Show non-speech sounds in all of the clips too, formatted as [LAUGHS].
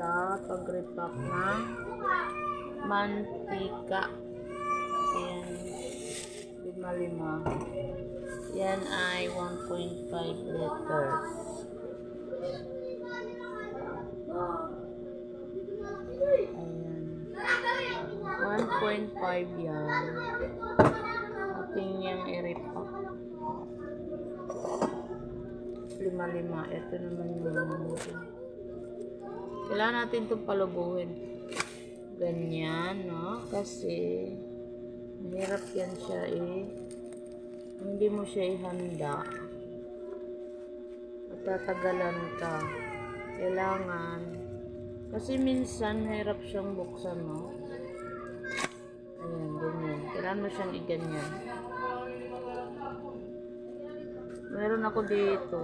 sa pag-repack ng mantika. Ayan, lima-lima. Yan ay 1.5 liters. Ayan. 1.5 yan. Ating yung i-repack. Lima-lima. Ito naman yung kailangan natin itong palubuhin. Ganyan, no? Kasi mahirap yan siya eh. Hindi mo siya ihanda. Matatagalan ka. Kailangan. Kasi minsan mahirap siyang buksan, no? Ayan, ganyan. Kailangan mo siyang iganyan. Meron ako dito.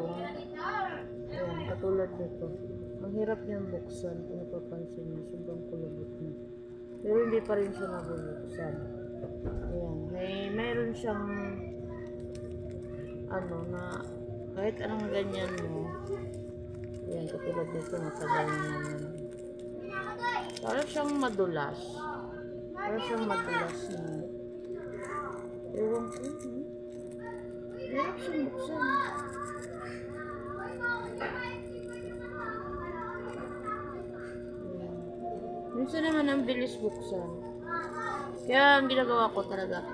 Ayan, katulad nito. Ang hirap niyang buksan kung napapansin niyo. Sobrang kulubot na. Pero hindi pa rin siya nabubuksan. Ayan. May, mayroon siyang ano na kahit anong ganyan mo. Ayan, katulad nito. Matagal na naman. Parang siyang madulas. Parang siyang madulas na. Ewan ko. Hmm? Hirap siyang buksan. Minsan naman ang bilis buksan. Kaya ang ginagawa ko talaga,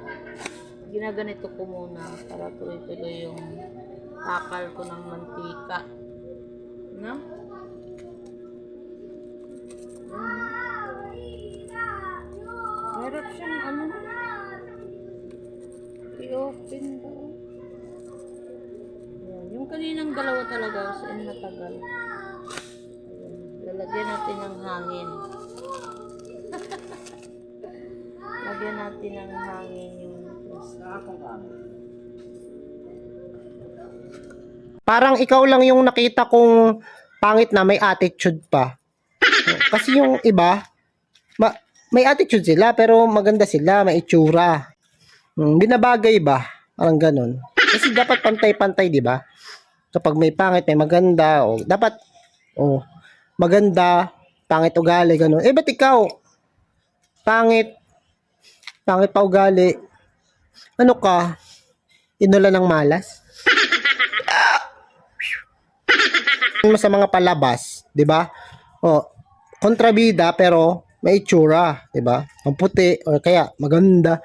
ginaganito ko muna para tuloy-tuloy yung takal ko ng mantika. No? Hirap siyang ano, i-open ko. Ayan. Yung kaninang dalawa talaga, in matagal. Ayan. Lalagyan natin ng hangin. Natin ng hangin yung Parang ikaw lang yung nakita kong pangit na may attitude pa. Kasi yung iba, ma- may attitude sila pero maganda sila, may itsura. Hmm, binabagay ba? Parang ganun. Kasi dapat pantay-pantay, di ba? Kapag may pangit, may maganda, o dapat, o maganda, pangit ugali, ganun. Eh, ba't ikaw? Pangit, pangit pa ugali. Ano ka? Inula ng malas? mo [LAUGHS] sa mga palabas, 'di ba? O kontrabida pero may itsura, 'di ba? Ang puti o kaya maganda.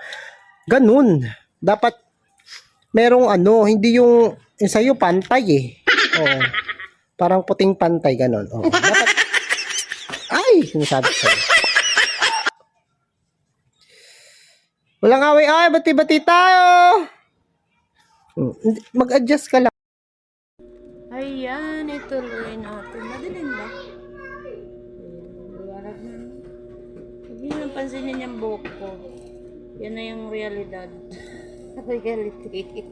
Ganun. Dapat merong ano, hindi yung, yung sa'yo pantay eh. Oo. Parang puting pantay ganun. Oo. Dapat [LAUGHS] Ay, sinasabi ko sa'yo. Walang away ay, bati-bati tayo. Hmm, hindi- Mag-adjust ka lang. Ayan, ituloy natin. Madilim ba? Niyo nang pansinin yung buhok ko. Yan na yung realidad. [LAUGHS] Reality. [LAUGHS]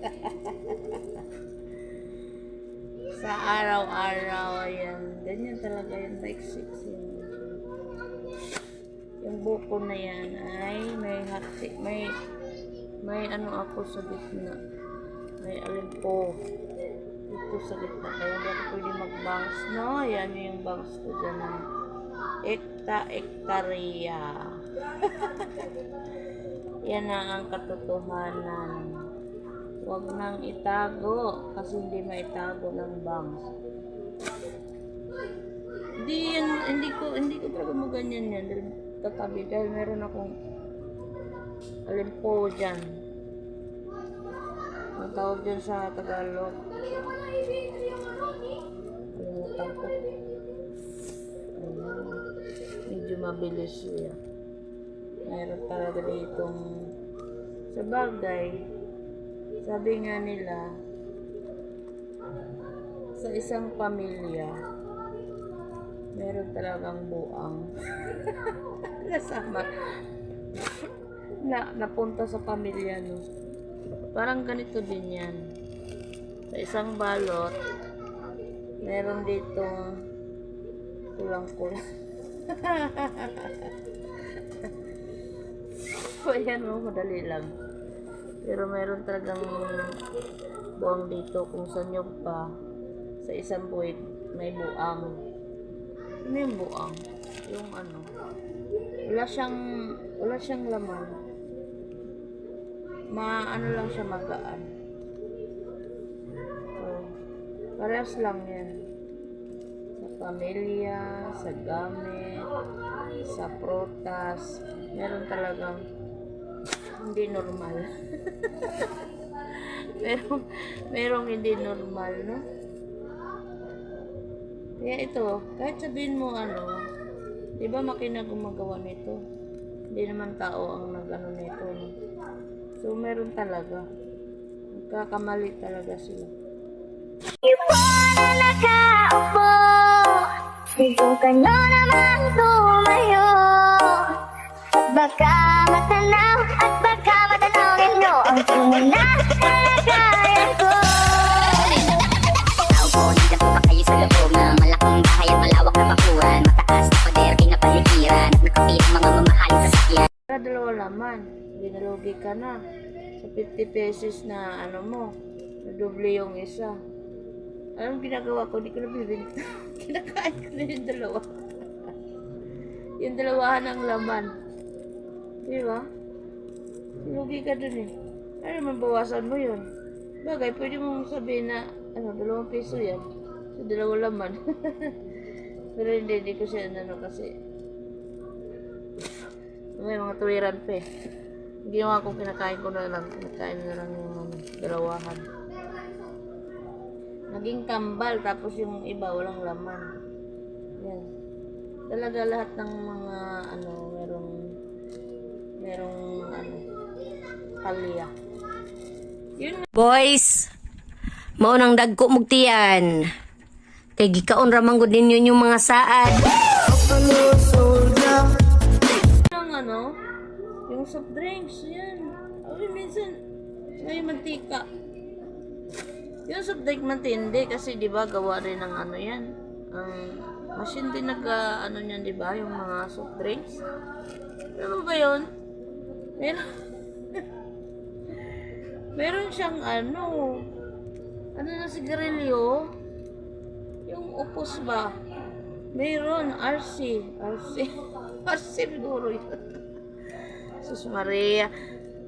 Sa araw-araw, ayan. Ganyan talaga yung like six yun. Yung buhok ko na yan ay may hati, may may ano ako sa gitna. May alimpo dito sa gitna. Kaya hindi ako pwede mag-bangs, no? Yan yung bangs ko dyan ng ekta ektarya. [LAUGHS] Yan na ang katotohanan. Huwag nang itago kasi hindi maitago ng bangs. Hindi yan, hindi ko, hindi ko talaga maganyan yan. Tatabi dahil meron akong alimpo dyan. Ang tawag dyan sa Tagalog. Kalimutan ko. Ayan. Medyo mabilis siya. Meron talaga ditong sa bagay. Sabi nga nila sa isang pamilya meron talagang buang [LAUGHS] nasama na napunta sa pamilya no Parang ganito din yan. Sa isang balot, meron ditong kulang-kulang. o [LAUGHS] yan mo, madali lang. Pero meron talagang buwang dito. Kung sa nyog pa, sa isang buwig, may buang. Ano yung buang? Yung ano? Wala siyang, wala siyang laman. Ma, ano lang siya magaan. So, parehas lang yan. Sa pamilya, sa gamit, sa protas, meron talagang hindi normal. [LAUGHS] merong, merong hindi normal, no? Kaya ito, kahit sabihin mo ano, di ba makina gumagawa nito? Hindi naman tao ang nag-ano nito, no? So, meron talaga. Nagkakamali talaga sila. na nakaupo Subukan nyo naman tumayo baka matanaw At baka matanongin nyo Ang tunay na kalagayan na. Sa 50 pesos na ano mo, nadoble yung isa. Anong ginagawa ko? Hindi ko na bibenta. [LAUGHS] Kinakain ko na yung dalawa. [LAUGHS] yung dalawahan ng laman. Di ba? Lugi ka dun eh. Ano naman bawasan mo yun? Bagay, pwede mong sabihin na, ano, dalawang piso yan. So, dalawa laman. [LAUGHS] Pero hindi, hindi ko siya ano kasi may mga tuwiran pa eh. Ginawa ko, kinakain ko na lang. Kinakain na lang yung dalawahan. Naging kambal, tapos yung iba walang laman. Yan. Talaga lahat ng mga ano, merong merong ano, palya. Yun. Boys, maunang dagko mugtiyan. Kay gikaon ramang gud ninyo yung mga saad. Yung soft drinks, yan. Ay, minsan, may mantika. Yung soft drink matindi kasi di ba gawa rin ng ano yan. Ang machine din nag ah, ano niyan di ba yung mga soft drinks. Ano ba yun? Meron [LAUGHS] Meron siyang ano ano na sigarilyo yung upos ba? Meron, RC. RC. [LAUGHS] RC siguro yun. Sus Maria.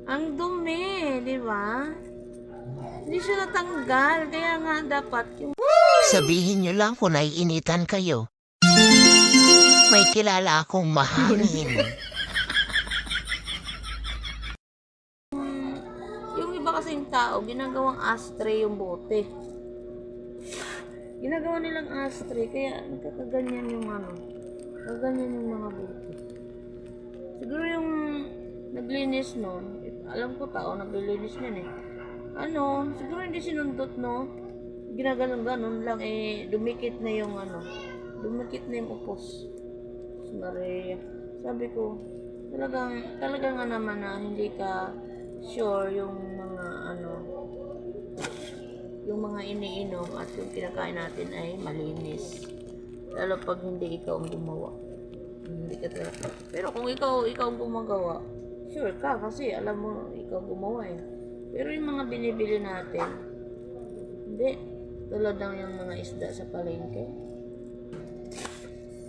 Ang dumi, di ba? Hindi siya natanggal. Kaya nga dapat yung Sabihin niyo lang kung naiinitan kayo. May kilala akong mahangin. yung iba kasing tao, ginagawang ashtray yung bote. Ginagawa nilang ashtray, kaya nagkakaganyan yung ano. Kaganyan yung mga bote. Siguro yung naglinis no, alam ko tao naglilinis niyan eh. Ano, siguro hindi sinundot no. Ginaganon ganon lang eh dumikit na yung ano. Dumikit na yung upos. Maria. Sabi ko, talagang talaga nga naman na hindi ka sure yung mga ano yung mga iniinom at yung kinakain natin ay malinis. Lalo pag hindi ikaw ang gumawa. Hindi ka talaga. Pero kung ikaw, ikaw ang gumagawa, sure ka kasi alam mo ikaw gumawa eh. Pero yung mga binibili natin, hindi. Tulad ng yung mga isda sa palengke.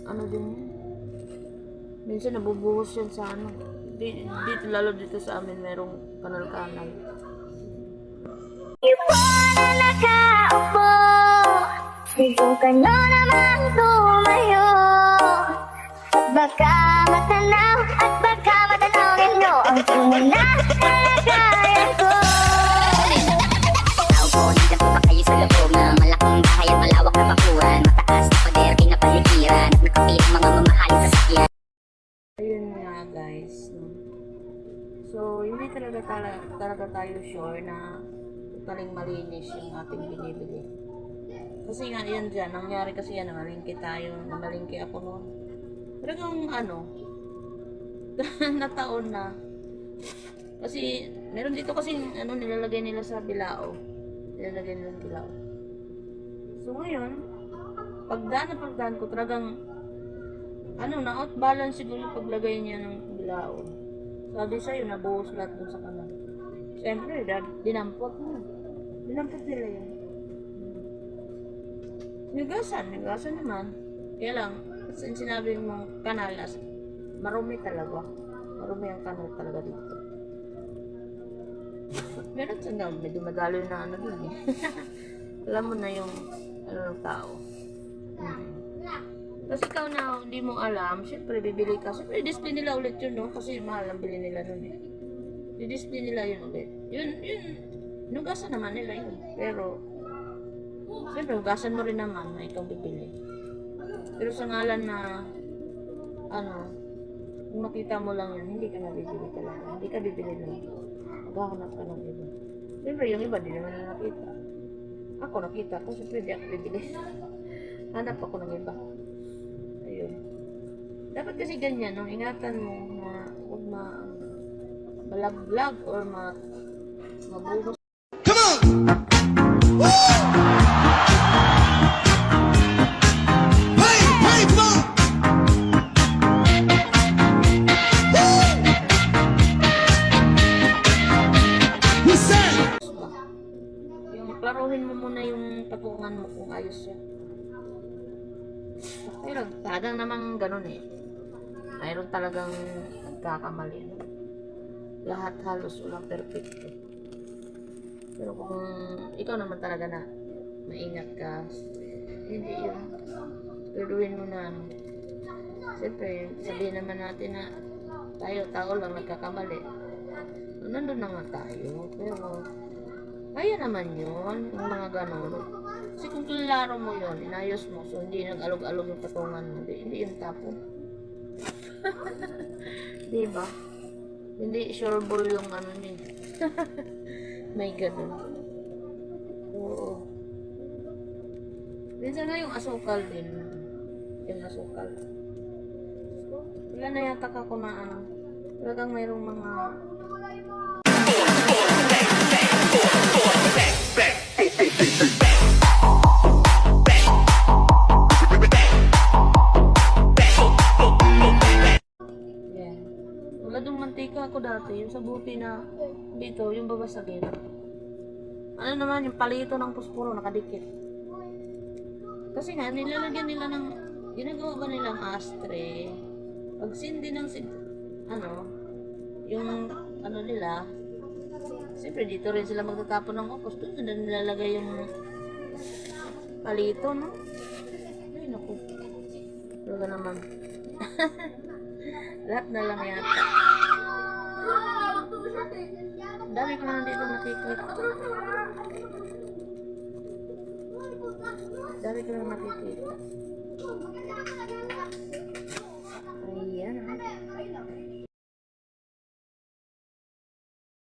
Ano din yun? Minsan nabubuhos yan sa ano. Di- Dito, lalo dito sa amin, merong kanal-kanal. na nakaupo Subukan nyo naman tumayo baka matanaw At Ang tunay na kalagayan ko Tao po, nandiyan po ba kayo ng malaking bahay at malawak na bakuran Mataas na pader, pinapaligiran At nakapilang mga mamahaling sasakyan Ayun nga guys. So, hindi talaga, tala- talaga tayo sure na totaling malinis yung ating binibili. Kasi nga yan dyan, nangyari kasi yan, namalingki tayo, namalingki ako noon. Talagang ano, nataon [LAUGHS] na. Kasi, meron dito kasi ano, nilalagay nila sa bilao. Nilalagay nila sa bilao. So ngayon, pagdaan na pagdaan ko, talagang ano, na-out balance siguro yung paglagay niya ng bilao. Sabi sa'yo, nabuhos lahat dun sa kanal. Siyempre, dinampot mo. Dinampot nila yun. Nugasan, nugasan naman. Kaya lang, sinabi mo kanal, as, marumi talaga. Marumi ang kanal talaga dito. Meron sa nga, may dumadaloy na ano dun eh. [LAUGHS] Alam mo na yung ano ng tao. Mm. Kasi ikaw na hindi mo alam, syempre bibili ka. Syempre display nila ulit yun, no? Kasi mahal ang bili nila nun eh. I-display nila yun ulit. Yun, yun, nugasan naman nila yun. Pero, syempre, hugasan mo rin naman na ikaw bibili. Pero sa ngalan na, ano, kung makita mo lang yun, hindi ka na bibili talaga. Hindi ka bibili nun. Maghahanap ka ng iba. Siyempre, yung iba, di naman na nakita. Ako nakita ko, siyempre, di ako bibili. [LAUGHS] Hanap ako ng iba. Ayun. Dapat kasi ganyan, no? ingatan mo na huwag ma malaglag or ma mabuhos ba? Ayos siya. Pero talagang namang ganun eh. Mayroon talagang nagkakamali. No? Lahat halos walang perfecto. Pero kung ikaw naman talaga na maingat ka, hindi yun. Turuin mo na ano. Siyempre, sabihin naman natin na tayo, tao lang nagkakamali. Nandun na nga tayo. Pero, kaya naman yun, yung mga ganon. Kasi kung kilaro mo yun, inayos mo, so hindi nag-alog-alog yung patungan mo, hindi, hindi yung tapo. [LAUGHS] Di ba? Hindi sure ball yung ano niya. [LAUGHS] May ganun. Oo. Minsan nga yung asukal din. Yung asukal. So, wala na yata ako na ano. Talagang mayroong mga mantika ako dati, yung sa na dito, yung babasagin. Ano naman, yung palito ng puspuro nakadikit. Kasi nga, nilalagyan nila ng, ginagawa ba nilang astre? Pag sindi ng, ano, yung, ano nila, siyempre dito rin sila magtatapon ng okos, doon na nilalagay yung palito, no? Ay, naku. Talaga naman. [LAUGHS] Lahat na lang yata. Dami ko na dito. Ang dami ko na nakikita.